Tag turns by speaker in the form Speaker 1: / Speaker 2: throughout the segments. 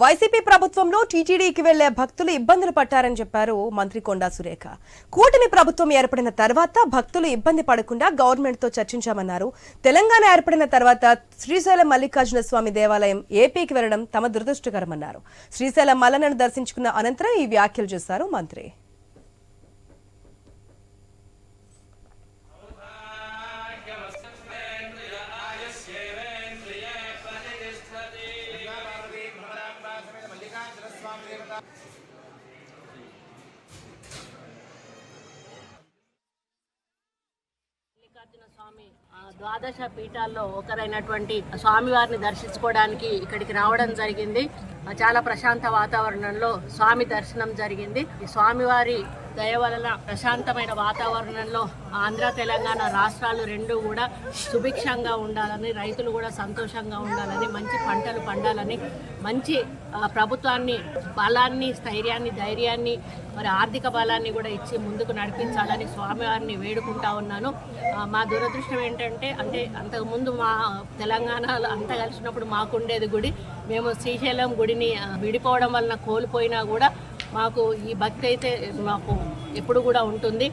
Speaker 1: YCP ప్రభుత్వంలో టీటీడీకి వెళ్ళే భక్తులు ఇబ్బందులు పట్టారని చెప్పారు మంత్రి కొండా సురేఖ. కూటమి ప్రభుత్వం ఏర్పడిన తర్వాత భక్తులు ఇబ్బంది పడకుండా గవర్నమెంట్తో చర్చించామన్నారు. తెలంగాణ ఏర్పడిన తర్వాత శ్రీశైలం మల్లికార్జున స్వామి దేవాలయం ఏపీకి వెళ్ళడం తమ దురదృష్టకరమన్నారు. శ్రీశైలం మల్లనను దర్శించుకున్న అనంతరం ఈ వ్యాఖ్యలు చేశారు మంత్రి.
Speaker 2: మల్లికార్జున స్వామి ఆ, ద్వాదశ పీఠాల్లో ఒకరైనటువంటి స్వామివారిని దర్శించుకోవడానికి ఇక్కడికి రావడం జరిగింది. చాలా ప్రశాంత వాతావరణంలో స్వామి దర్శనం జరిగింది. ఈ స్వామివారి దయ వలన ప్రశాంతమైన వాతావరణంలో ఆంధ్ర తెలంగాణ రాష్ట్రాలు రెండు కూడా సుభిక్షంగా ఉండాలని రైతులు కూడా సంతోషంగా ఉండాలని మంచి పంటలు పండాలని మంచి ప్రభుత్వాన్ని బలాన్ని స్థైర్యాన్ని ధైర్యాన్ని మరి ఆర్థిక బలాన్ని కూడా ఇచ్చి ముందుకు నడిపించాలని స్వామివారిని వేడుకుంటా ఉన్నాను. మా దురదృష్టం ఏంటంటే అంటే అంతకుముందు మా తెలంగాణలో అంతా కలిసినప్పుడు మాకుండేది గుడి. మేము శ్రీశైలం గుడి ఆ, విడిపోవడం వలన కోల్పోయినా కూడా మాకు ఈ భక్తి అయితే మాకు ఎప్పుడు కూడా ఉంటుంది.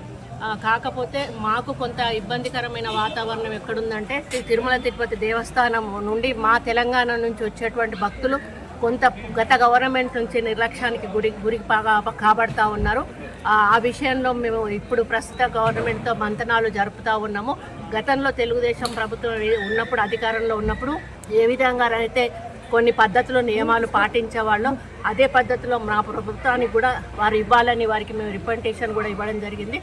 Speaker 2: కాకపోతే మాకు కొంత ఇబ్బందికరమైన వాతావరణం ఎక్కడుందంటే శ్రీ తిరుమల తిరుపతి దేవస్థానం నుండి మా తెలంగాణ నుంచి వచ్చేటువంటి భక్తులు కొంత గత గవర్నమెంట్ నుంచి నిర్లక్ష్యానికి గురి గురి కాబడతా ఉన్నారు. ఆ విషయంలో మేము ఇప్పుడు ప్రస్తుత గవర్నమెంట్తో మంతనాలు జరుపుతూ ఉన్నాము. గతంలో తెలుగుదేశం ప్రభుత్వం ఉన్నప్పుడు అధికారంలో ఉన్నప్పుడు ఏ విధంగా అయితే కొన్ని పద్ధతులు నియమాలు పాటించే వాళ్ళు. అదే పద్ధతిలో మా ప్రభుత్వానికి కూడా వారు ఇవ్వాలని వారికి మేము రిప్రజెంటేషన్ కూడా ఇవ్వడం జరిగింది.